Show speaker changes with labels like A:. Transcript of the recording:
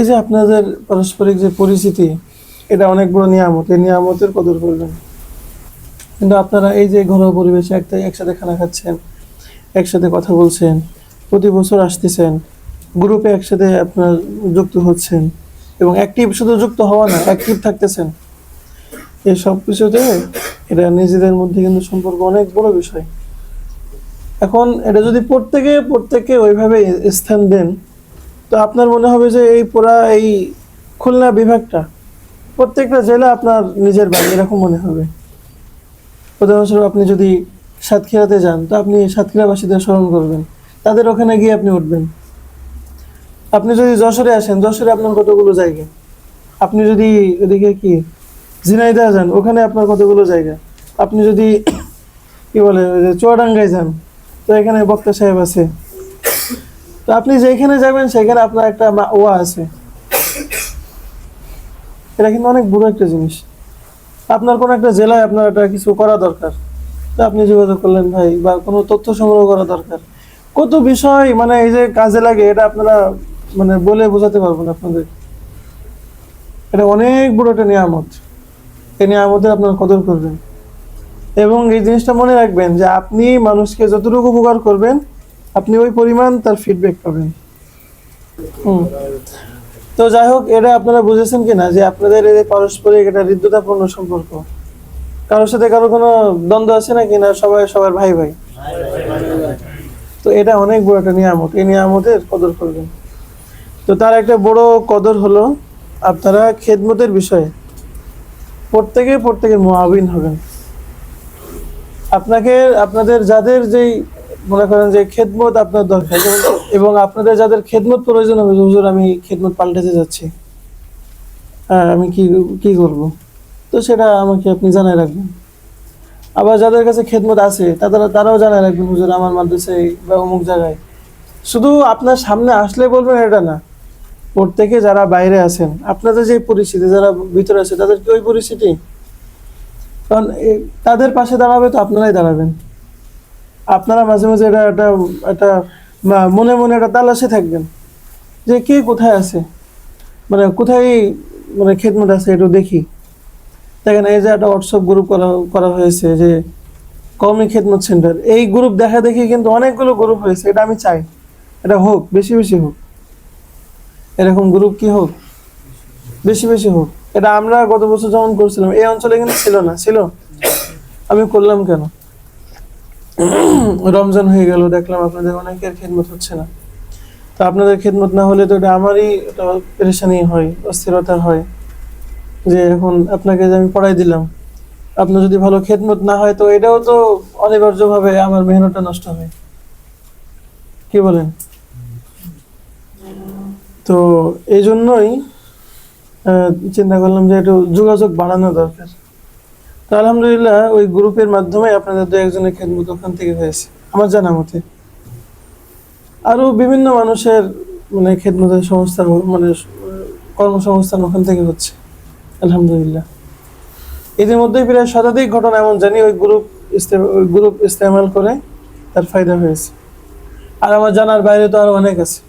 A: এই যে আপনাদের পারস্পরিক যে পরিচিতি এটা অনেক বড় নিয়ামত। এই নিয়ামতের কদর করবেন। কিন্তু আপনারা এই যে ঘরোয়া পরিবেশে একটা একসাথে খানা খাচ্ছেন, একসাথে কথা বলছেন, প্রতি বছর আসতেছেন, গ্রুপে একসাথে আপনার যুক্ত হচ্ছেন এবং অ্যাক্টিভ শুধু যুক্ত হওয়া না অ্যাক্টিভ থাকতেছেন। এই সব কিছুতে এটা নিজেদের মধ্যে কিন্তু সম্পর্ক অনেক বড় বিষয়। এখন এটা যদি প্রত্যেকে প্রত্যেকে ওইভাবে স্থান দেন তো আপনার মনে হবে যে এই পুরা এই খুলনা বিভাগটা, প্রত্যেকটা জেলা আপনার নিজের বাড়ি, এরকম মনে হবে। উদাহরণস্বরূপ আপনি যদি সাতক্ষীরাতে যান, তো আপনি সাতক্ষীরাবাসীদের স্মরণ করবেন। তাদের ওখানে গিয়ে আপনি উঠবেন। আপনি যদি যশোরে আসেন, যশোরে আপনার কতগুলো জায়গা? আপনি যদি ওদিকে কি, ঝিনাইদহ যান, ওখানে আপনার কতগুলো জায়গা? আপনি যদি কি বলে চুয়াডাঙ্গায় যান, তো এখানে বক্তা সাহেব আছে। তো আপনি যেখানে যাবেন, সেখানে আপনার একটা ওয়া আছে। এটা কিন্তু অনেক বড় একটা জিনিস। আপনার কোনো একটা জেলায় আপনার একটা কিছু করা দরকার। তো আপনি যোগাযোগ করলেন ভাই, বা কোনো তথ্য সংগ্রহ করা দরকার। কত বিষয় মানে এই যে কাজে লাগে, এটা আপনারা মানে বলে বোঝাতে পারব না আপনাদের। এটা অনেক বড় একটা নিয়ামত। এই নিয়ামতের আপনার কদর করবেন। এবং এই জিনিসটা মনে রাখবেন যে আপনি মানুষকে যতটুকু উপকার করবেন আপনি ওই পরিমাণ তার ফিডব্যাক পাবেন। হুম। তো যাই হোক, এটা আপনারা বুঝেছেন কিনা যে আপনাদের যে পারস্পরিক এটা হৃদ্যতাপূর্ণ সম্পর্ক, কারোর সাথে কারও কোনো দ্বন্দ্ব আছে নাকি না? সবাই সবার ভাই ভাই। তো এটা অনেক বড় একটা নিয়ামত। এই নিয়ামতের কদর করবেন। তো তার একটা বড় কদর হলো, আপনারা খেদমতের বিষয়ে প্রত্যেকে প্রত্যেকের মোয়াবিন হবেন। আপনাকে, আপনাদের যাদের যেই মনে করেন যে খেদমত আপনার দরকার। এবং আপনাদের যাদের খেদমত প্রয়োজন হবে, হুজুর, আমি খেদমত পাল্টাতে যাচ্ছি। হ্যাঁ আমি কি কি করব? তো সেটা আমাকে আপনি জানাই রাখবেন। আবার যাদের কাছে খেদমত আছে তারা তারাও জানাই রাখবেন, হুজুর, আমার মাদ্রাসায় বা অমুক জায়গায়। শুধু আপনার সামনে আসলে বলবেন এটা না। প্রত্যেকে যারা বাইরে আছেন, আপনাদের যে পরিস্থিতি, যারা ভিতরে আছে, তাদের কি ওই পরিস্থিতি? কারণ তাদের পাশে দাঁড়াবে তো আপনারাই দাঁড়াবেন। আপনারা মাঝে মাঝে এটা একটা একটা মনে মনে একটা তালাশে থাকবেন যে কে কোথায় আছে। মানে কোথায় মানে খেদমত আছে একটু দেখি। দেখেন এই যে একটা হোয়াটসঅ্যাপ গ্রুপ করা করা হয়েছে যে কমি খেদমত সেন্টার এই গ্রুপ দেখা দেখি কিন্তু অনেকগুলো গ্রুপ হয়েছে, এটা আমি চাই। এটা হোক, বেশি বেশি হোক। এরকম গ্রুপ কি হোক? বেশি বেশি হোক। এটা আমরা গত বছর যেমন করছিলাম, এই অঞ্চলে কিন্তু ছিল না। ছিল? আমি করলাম কেন? রমজান হয়ে গেল, দেখলাম আপনাদের অনেকের খেদমত হচ্ছে না। তো আপনাদের খেদমত না হলে তো এটা আমারই পেরেশানি হয়, অস্থিরতা হয়। যে এখন আপনাকে যে আমি পড়াই দিলাম আপনার যদি ভালো খেদমত না হয়, তো এটাও তো অনিবার্যভাবে আমার মেহনতটা নষ্ট হয় কি বলেন? তো এই জন্যই চিন্তা করলাম যে একটু যোগাযোগ বাড়ানো দরকার। আলহামদুলিল্লাহ, ওই গ্রুপের মাধ্যমে আপনাদের দু একজনের খেদমত ওখান থেকে হয়েছে, আমার জানা মতে। আরও বিভিন্ন মানুষের মানে খেদমতের সংস্থা মানে কর্মসংস্থান ওখান থেকে হচ্ছে, আলহামদুলিল্লাহ। এদের মধ্যে প্রায় শতাধিক ঘটনা এমন, জানি ওই গ্রুপ ওই গ্রুপ ইস্তেমাল করে তার ফায়দা হয়েছে। আর আমার জানার বাইরে তো আরও অনেক আছে।